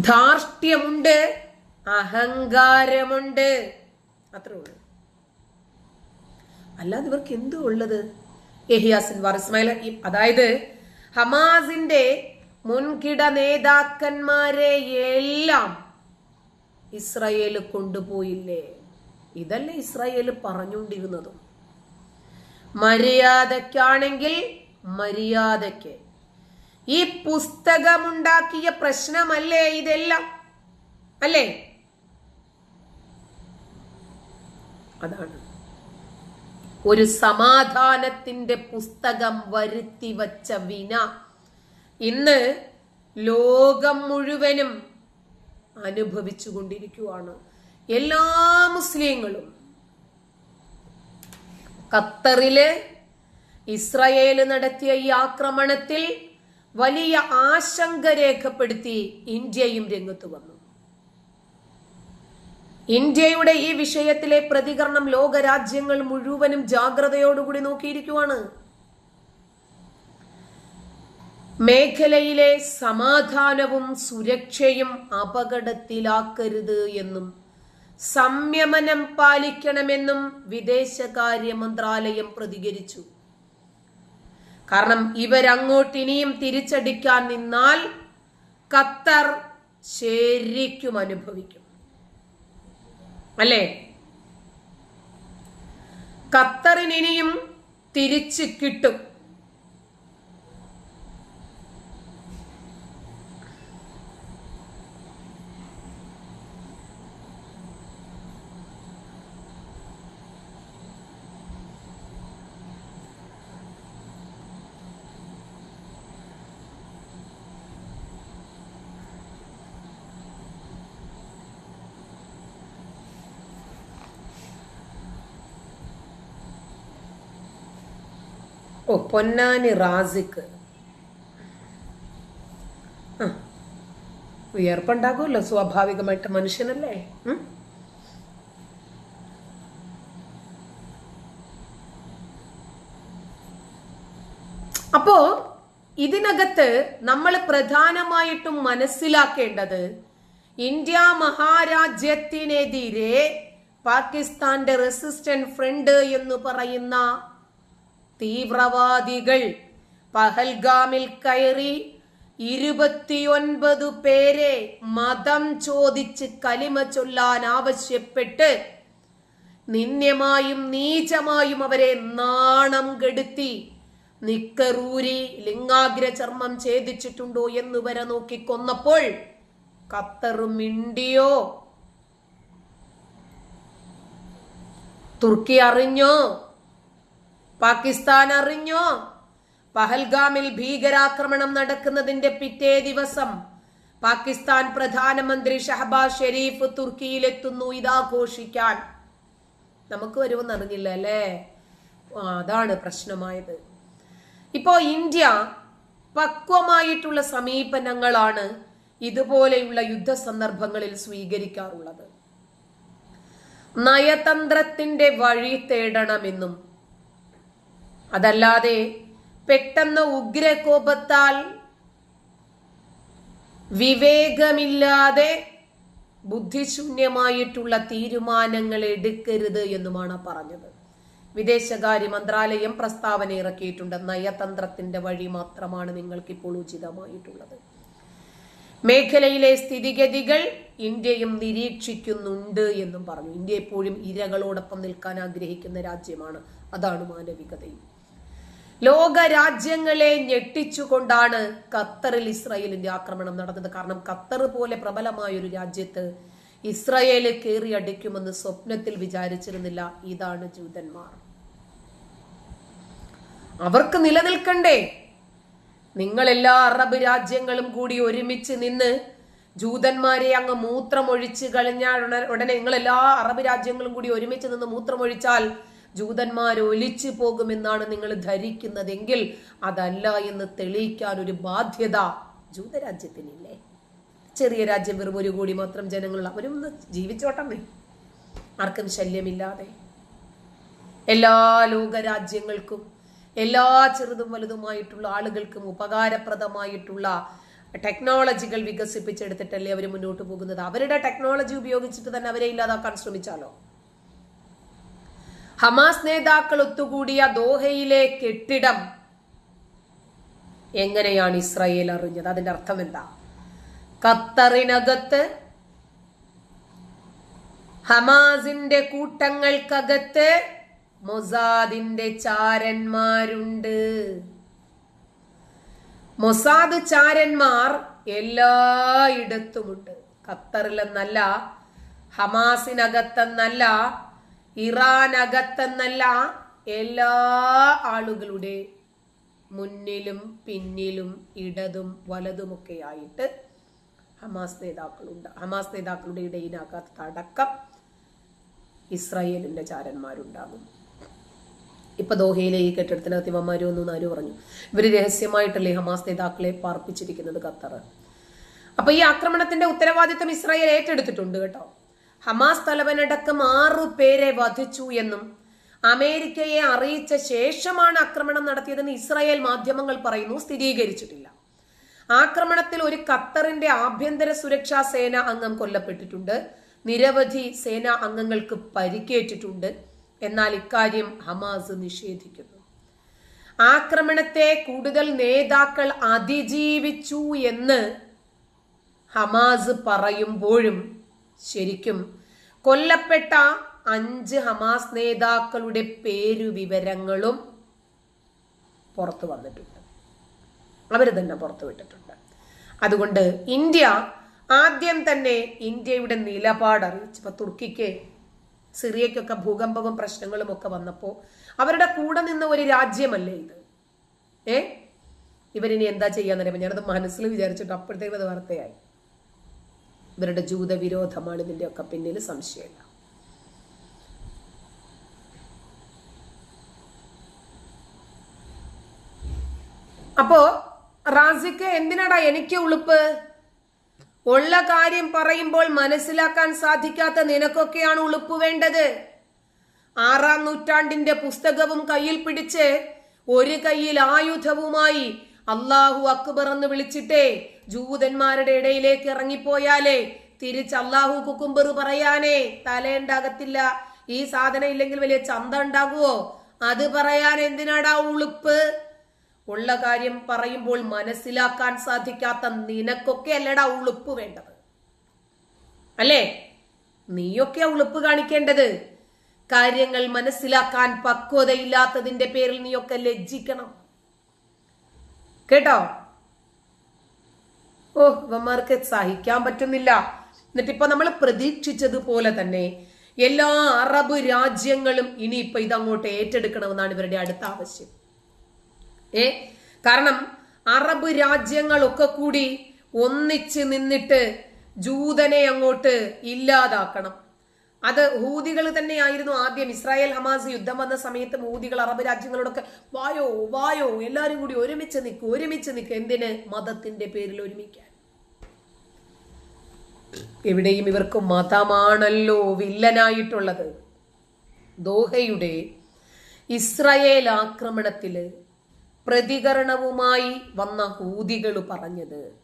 ധാർഷ്ട്യമുണ്ട് അഹങ്കാരമുണ്ട്. അത്രേ ഉള്ളൂ. അല്ലാതെ ഇവർക്ക് എന്തോ ഉള്ളത്? എഹിയാസിൻ വാർ ഇസ്മായിൽ അതായത് ഹമാസിന്റെ മുൻകിട നേതാക്കന്മാരെ എല്ലാം ഇസ്രായേൽ കൊണ്ടുപോയില്ലേ? ഇതല്ലേ ഇസ്രായേൽ പറഞ്ഞുകൊണ്ടിരുന്നതും. മര്യാദക്കാണെങ്കിൽ മര്യാദയ്ക്ക്. ഈ പുസ്തകമുണ്ടാക്കിയ പ്രശ്നമല്ലേ ഇതെല്ലാം? അല്ലേ? അതാണ്. ഒരു സമാധാനത്തിന്റെ പുസ്തകം വരുത്തി വച്ച വിന ഇന്ന് ലോകം മുഴുവനും അനുഭവിച്ചു കൊണ്ടിരിക്കുവാണ്. എല്ലാ മുസ്ലിങ്ങളും. ഖത്തറിൽ ഇസ്രയേൽ നടത്തിയ ഈ ആക്രമണത്തിൽ വലിയ ആശങ്ക രേഖപ്പെടുത്തി ഇന്ത്യയും രംഗത്ത് വന്നു. ഇന്ത്യയുടെ ഈ വിഷയത്തിലെ പ്രതികരണം ലോകരാജ്യങ്ങൾ മുഴുവനും ജാഗ്രതയോടുകൂടി നോക്കിയിരിക്കുവാണ്. മേഖലയിലെ സമാധാനവും സുരക്ഷയും അപകടത്തിലാക്കരുത് എന്നും സംയമനം പാലിക്കണമെന്നും വിദേശകാര്യ മന്ത്രാലയം പ്രതികരിച്ചു. കാരണം ഇവരങ്ങോട്ട് ഇനിയും തിരിച്ചടിക്കാൻ നിന്നാൽ ഖത്തർ ശരിക്കും അനുഭവിക്കും. അല്ലേ? ഖത്തറിനിയും തിരിച്ച് കിട്ടും. ഓ പൊന്നാനി റാസിക്ക് ആ, വിയർപ്പുണ്ടാകുമല്ലോ സ്വാഭാവികമായിട്ട് മനുഷ്യനല്ലേ? അപ്പോ ഇതിനകത്ത് നമ്മൾ പ്രധാനമായിട്ടും മനസ്സിലാക്കേണ്ടത് ഇന്ത്യ മഹാരാജ്യത്തിനെതിരെ പാകിസ്ഥാന്റെ റെസിസ്റ്റന്റ് ഫ്രണ്ട് എന്ന് പറയുന്ന തീവ്രവാദികൾ. പഹൽഗാമിൽ കയറി ഇരുപത്തിയൊൻപത് പേരെ മതം ചോദിച്ച് കലിമ ചൊല്ലാൻ ആവശ്യപ്പെട്ട് നിന്ദ്യമായും നീചമായും അവരെ നാണം കെടുത്തി. നിക്കറൂരി ലിംഗാഗ്ര ചർമ്മം ഛേദിച്ചിട്ടുണ്ടോ എന്ന് വരെ നോക്കി കൊന്നപ്പോൾ ഖത്തറും മിണ്ടിയോ? തുർക്കി അറിഞ്ഞോ? പാകിസ്ഥാൻ അറിഞ്ഞോ പഹൽഗാമിൽ ഭീകരാക്രമണം നടക്കുന്നതിന്റെ പിറ്റേ ദിവസം പാകിസ്ഥാൻ പ്രധാനമന്ത്രി ഷഹബാസ് ഷെരീഫ് തുർക്കിയിലെത്തുന്നു ഇതാഘോഷിക്കാൻ നമുക്ക് വരുമെന്ന് അറിഞ്ഞില്ല അല്ലേ? അതാണ് പ്രശ്നമായത്. ഇപ്പോ ഇന്ത്യ പക്വമായിട്ടുള്ള സമീപനങ്ങളാണ് ഇതുപോലെയുള്ള യുദ്ധ സന്ദർഭങ്ങളിൽ സ്വീകരിക്കാറുള്ളത്. നയതന്ത്രത്തിന്റെ വഴി തേടണമെന്നും അതല്ലാതെ പെട്ടെന്ന് ഉഗ്രകോപത്താൽ വിവേകമില്ലാതെ ബുദ്ധിശൂന്യമായിട്ടുള്ള തീരുമാനങ്ങൾ എടുക്കരുത് എന്നുമാണ് പറഞ്ഞത്. വിദേശകാര്യ മന്ത്രാലയം പ്രസ്താവന ഇറക്കിയിട്ടുണ്ട്. നയതന്ത്രത്തിന്റെ വഴി മാത്രമാണ് നിങ്ങൾക്കിപ്പോൾ ഉചിതമായിട്ടുള്ളത്. മേഖലയിലെ സ്ഥിതിഗതികൾ ഇന്ത്യയും നിരീക്ഷിക്കുന്നുണ്ട് എന്നും പറഞ്ഞു. ഇന്ത്യ എപ്പോഴും ഇരകളോടൊപ്പം നിൽക്കാൻ ആഗ്രഹിക്കുന്ന രാജ്യമാണ്. അതാണ് മാനവികതയും. ലോക രാജ്യങ്ങളെ ഞെട്ടിച്ചുകൊണ്ടാണ് ഖത്തറിൽ ഇസ്രായേലിന്റെ ആക്രമണം നടന്നത്. കാരണം ഖത്തർ പോലെ പ്രബലമായ ഒരു രാജ്യത്ത് ഇസ്രായേൽ കയറി അടിക്കുമെന്ന് സ്വപ്നത്തിൽ വിചാരിച്ചിരുന്നില്ല. ഇതാണ് ജൂതന്മാർ. അവർക്ക് നിലനിൽക്കണ്ടേ? നിങ്ങൾ എല്ലാ അറബ് രാജ്യങ്ങളും കൂടി ഒരുമിച്ച് നിന്ന് ജൂതന്മാരെ അങ്ങ് മൂത്രമൊഴിച്ച് കഴിഞ്ഞാൽ ഉടനെ നിങ്ങൾ എല്ലാ അറബ് രാജ്യങ്ങളും കൂടി ഒരുമിച്ച് നിന്ന് മൂത്രമൊഴിച്ചാൽ ജൂതന്മാർ ഒലിച്ചു പോകുമെന്നാണ് നിങ്ങൾ ധരിക്കുന്നതെങ്കിൽ അതല്ല എന്ന് തെളിയിക്കാൻ ഒരു ബാധ്യത ജൂതരാജ്യത്തിനില്ലേ? ചെറിയ രാജ്യം വെറും ഒരു കോടി മാത്രം ജനങ്ങളുള്ള അവരൊന്ന് ജീവിച്ചോട്ടമേ ആർക്കും ശല്യമില്ലാതെ. എല്ലാ ലോകരാജ്യങ്ങൾക്കും എല്ലാ ചെറുതും വലുതുമായിട്ടുള്ള ആളുകൾക്കും ഉപകാരപ്രദമായിട്ടുള്ള ടെക്നോളജികൾ വികസിപ്പിച്ചെടുത്തിട്ടല്ലേ അവർ മുന്നോട്ട് പോകുന്നത്? അവരുടെ ടെക്നോളജി ഉപയോഗിച്ചിട്ട് തന്നെ അവരെ ഇല്ലാതാക്കാൻ ശ്രമിച്ചാലോ? ഹമാസ് നേതാക്കൾ ഒത്തുകൂടിയ ദോഹയിലെ കെട്ടിടം എങ്ങനെയാണ് ഇസ്രായേൽ അറിഞ്ഞത്? അതിന്റെ അർത്ഥം എന്താ? ഖത്തറിനകത്ത് ഹമാസിന്റെ കൂട്ടങ്ങൾക്കകത്ത് മൊസാദിന്റെ ചാരന്മാരുണ്ട്. മൊസാദ് ചാരന്മാർ എല്ലായിടത്തുമുണ്ട്. ഖത്തറിലെന്നല്ല ഹമാസിനകത്തെന്നല്ല ഇറാനകത്തെന്നല്ല എല്ലാ ആളുകളുടെ മുന്നിലും പിന്നിലും ഇടതും വലതുമൊക്കെ ആയിട്ട് ഹമാസ് നേതാക്കളുണ്ട്. ഹമാസ് നേതാക്കളുടെ ഇടയിലാകാത്ത അടക്കം ഇസ്രായേലിന്റെ ചാരന്മാരുണ്ടാകും. ഇപ്പൊ ദോഹയിലെ ഈ കെട്ടിടത്തിനകത്ത് ഇവന്മാരും ഒന്നും ആരും പറഞ്ഞു? ഇവർ രഹസ്യമായിട്ടല്ലേ ഹമാസ് നേതാക്കളെ പാർപ്പിച്ചിരിക്കുന്നത് ഖത്തർ അപ്പൊ ഈ ആക്രമണത്തിന്റെ ഉത്തരവാദിത്തം ഇസ്രായേൽ ഏറ്റെടുത്തിട്ടുണ്ട് കേട്ടോ. ഹമാസ് തലവനടക്കം ആറു പേരെ വധിച്ചു എന്നും അമേരിക്കയെ അറിയിച്ച ശേഷമാണ് ആക്രമണം നടത്തിയതെന്ന് ഇസ്രായേൽ മാധ്യമങ്ങൾ പറയുന്നു. സ്ഥിരീകരിച്ചിട്ടില്ല. ആക്രമണത്തിൽ ഒരു ഖത്തറിന്റെ ആഭ്യന്തര സുരക്ഷാ സേന അംഗം കൊല്ലപ്പെട്ടിട്ടുണ്ട്. നിരവധി സേനാ അംഗങ്ങൾക്ക് പരിക്കേറ്റിട്ടുണ്ട്. എന്നാൽ ഇക്കാര്യം ഹമാസ് നിഷേധിക്കുന്നു. ആക്രമണത്തെ കൂടുതൽ നേതാക്കൾ അതിജീവിച്ചു എന്ന് ഹമാസ് പറയുമ്പോഴും ശരിക്കും കൊല്ലപ്പെട്ട അഞ്ച് ഹമാസ് നേതാക്കളുടെ പേരു വിവരങ്ങളും പുറത്തു വന്നിട്ടുണ്ട്. അവർ തന്നെ പുറത്തു വിട്ടിട്ടുണ്ട്. അതുകൊണ്ട് ഇന്ത്യ ആദ്യം തന്നെ ഇന്ത്യയുടെ നിലപാട് അറിയിച്ചു ഇപ്പൊ തുർക്കിക്ക് സിറിയയ്ക്കൊക്കെ ഭൂകമ്പവും പ്രശ്നങ്ങളും ഒക്കെ വന്നപ്പോൾ അവരുടെ കൂടെ നിന്ന ഒരു രാജ്യമല്ലേ ഇത്? ഏ? ഇവരിനി എന്താ ചെയ്യാന്നറിയാം ഞാനത് മനസ്സിൽ വിചാരിച്ചിട്ട് അപ്പോഴത്തേക്കും അത് വാർത്തയായി. ഇവരുടെ ജൂതവിരോധമാണ് ഇതിന്റെ ഒക്കെ പിന്നിൽ സംശയമില്ല. അപ്പോ റാസിക്ക് എന്തിനാടാ എനിക്ക് ഉളുപ്പ്? ഉള്ള കാര്യം പറയുമ്പോൾ മനസ്സിലാക്കാൻ സാധിക്കാത്ത നിനക്കൊക്കെയാണ് ഉളുപ്പ് വേണ്ടത്. ആറാം നൂറ്റാണ്ടിന്റെ പുസ്തകവും കയ്യിൽ പിടിച്ച് ഒരു കയ്യിൽ ആയുധവുമായി അള്ളാഹു അക്ബർ എന്ന് വിളിച്ചിട്ടേ ജൂതന്മാരുടെ ഇടയിലേക്ക് ഇറങ്ങിപ്പോയാലേ? തിരിച്ച് അള്ളാഹു കുക്കുംബർ പറയാനേ തലയുണ്ടാകത്തില്ല. ഈ സാധനം ഇല്ലെങ്കിൽ വലിയ ചന്ത ഉണ്ടാകുവോ? അത് പറയാൻ എന്തിനാടാ ഉളുപ്പ്? ഉള്ള കാര്യം പറയുമ്പോൾ മനസ്സിലാക്കാൻ സാധിക്കാത്ത നിനക്കൊക്കെ അല്ലടാ ഉളുപ്പ് വേണ്ടത്. അല്ലേ? നീയൊക്കെ ഉളുപ്പ് കാണിക്കേണ്ടത്. കാര്യങ്ങൾ മനസ്സിലാക്കാൻ പക്വതയില്ലാത്തതിന്റെ പേരിൽ നീയൊക്കെ ലജ്ജിക്കണം. കേട്ടോ? ഓ ഇവന്മാർക്ക് സഹിക്കാൻ പറ്റുന്നില്ല. എന്നിട്ട് എന്നിട്ടിപ്പോ നമ്മൾ പ്രതീക്ഷിച്ചതുപോലെ തന്നെ എല്ലാ അറബ് രാജ്യങ്ങളും ഇനി ഇനിയിപ്പോ ഇതങ്ങോട്ട് ഏറ്റെടുക്കണമെന്നാണ് ഇവരുടെ അടുത്ത ആവശ്യം. ഏ കാരണം അറബ് രാജ്യങ്ങളൊക്കെ കൂടി ഒന്നിച്ച് നിന്നിട്ട് ജൂതനെ അങ്ങോട്ട് ഇല്ലാതാക്കണം. അത് ഹൂതികൾ തന്നെയായിരുന്നു ആദ്യം. ഇസ്രായേൽ ഹമാസ് യുദ്ധം വന്ന സമയത്ത് ഹൂതികൾ അറബ് രാജ്യങ്ങളോടൊക്കെ വായോ വായോ എല്ലാരും കൂടി ഒരുമിച്ച് നിൽക്കും ഒരുമിച്ച് നിൽക്കും. എന്തിന്? മതത്തിന്റെ പേരിൽ ഒരുമിക്കാൻ. എവിടെയും ഇവർക്ക് മതമാണല്ലോ വില്ലനായിട്ടുള്ളത്. ദോഹയുടെ ഇസ്രായേൽ ആക്രമണത്തിൽ പ്രതികരണവുമായി വന്ന ഹൂതികൾ പറഞ്ഞത്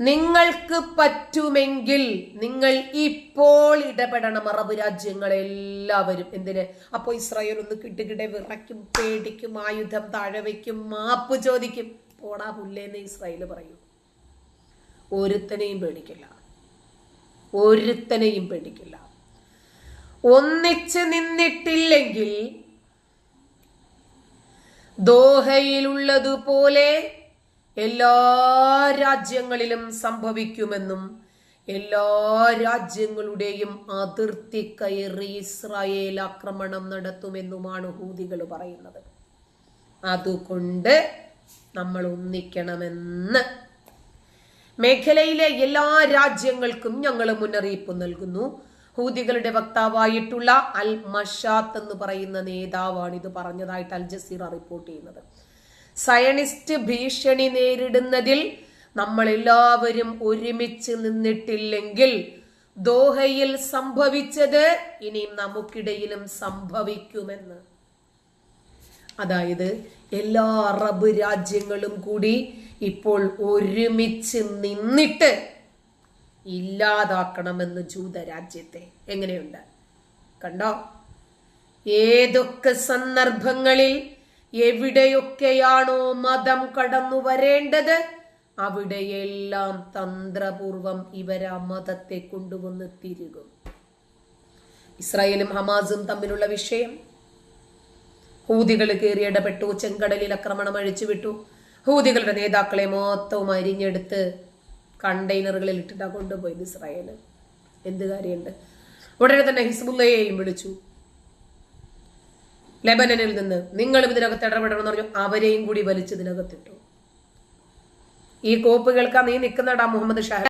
നിങ്ങൾക്ക് പറ്റുമെങ്കിൽ നിങ്ങൾ ഇപ്പോൾ ഇടപെടണം അറബ് രാജ്യങ്ങളെല്ലാവരും. എന്തിന്? അപ്പോ ഇസ്രായേൽ ഒന്ന് കിട്ടുകിടെ വിറയ്ക്കും പേടിക്കും ആയുധം താഴെ വയ്ക്കും മാപ്പ് ചോദിക്കും. പോടാ പുല്ലേന്ന് ഇസ്രായേൽ പറയും. ഒരുത്തനെയും പേടിക്കില്ല. ഒരുത്തനെയും പേടിക്കില്ല. ഒന്നിച്ച് നിന്നിട്ടില്ലെങ്കിൽ ദോഹയിലുള്ളതുപോലെ എല്ലാ രാജ്യങ്ങളിലും സംഭവിക്കുമെന്നും എല്ലാ രാജ്യങ്ങളുടെയും അതിർത്തി കയറി ഇസ്രായേൽ ആക്രമണം നടത്തുമെന്നുമാണ് ഹൂതികൾ പറയുന്നത്. അതുകൊണ്ട് നമ്മൾ ഒന്നിക്കണമെന്ന് മേഖലയിലെ എല്ലാ രാജ്യങ്ങൾക്കും ഞങ്ങൾ മുന്നറിയിപ്പ് നൽകുന്നു. ഹൂതികളുടെ വക്താവായിട്ടുള്ള അൽ മഷാത്ത് എന്ന് പറയുന്ന നേതാവാണ് ഇത് പറഞ്ഞതായിട്ട് അൽ ജസീറ റിപ്പോർട്ട് ചെയ്യുന്നത്. സയനിസ്റ്റ് ഭീഷണി നേരിടുന്നതിൽ നമ്മൾ എല്ലാവരും ഒരുമിച്ച് നിന്നിട്ടില്ലെങ്കിൽ ദോഹയിൽ സംഭവിച്ചത് ഇനിയും നമുക്കിടയിലും സംഭവിക്കുമെന്ന്. അതായത് എല്ലാ അറബ് രാജ്യങ്ങളും കൂടി ഇപ്പോൾ ഒരുമിച്ച് നിന്നിട്ട് ഇല്ലാതാക്കണമെന്ന് ജൂത രാജ്യത്തെ. എങ്ങനെയുണ്ട്? കണ്ടോ? ഏതൊക്കെ സന്ദർഭങ്ങളിൽ എവിടെയൊക്കെയാണോ മതം കടന്നു വരേണ്ടത് അവിടെയെല്ലാം തന്ത്രപൂർവം ഇവരാ മതത്തെ കൊണ്ടുവന്ന് തിരുകും. ഇസ്രായേലും ഹമാസും തമ്മിലുള്ള വിഷയം. ഹൂതികൾ കയറി ഇടപെട്ടു ചെങ്കടലിൽ ആക്രമണം അഴിച്ചുവിട്ടു. ഹൂതികളുടെ നേതാക്കളെ മൊത്തവും അരിഞ്ഞെടുത്ത് കണ്ടെയ്നറുകളിൽ ഇട്ടിട്ടാ കൊണ്ടുപോയത് ഇസ്രായേൽ എന്ത് കാര്യമുണ്ട്? ഉടനെ തന്നെ ഹിസ്ബുല്ലയെയും വിളിച്ചു. ലെബനനിൽ നിന്ന് നിങ്ങളും ഇതിനകത്ത് ഇടപെടണമെന്ന് പറഞ്ഞു. അവരെയും കൂടി വലിച്ചതിനകത്തിട്ടു. ഈ കോപ്പ് കേൾക്കാൻ നീ നിൽക്കുന്നടാ മുഹമ്മദ് ഷാ.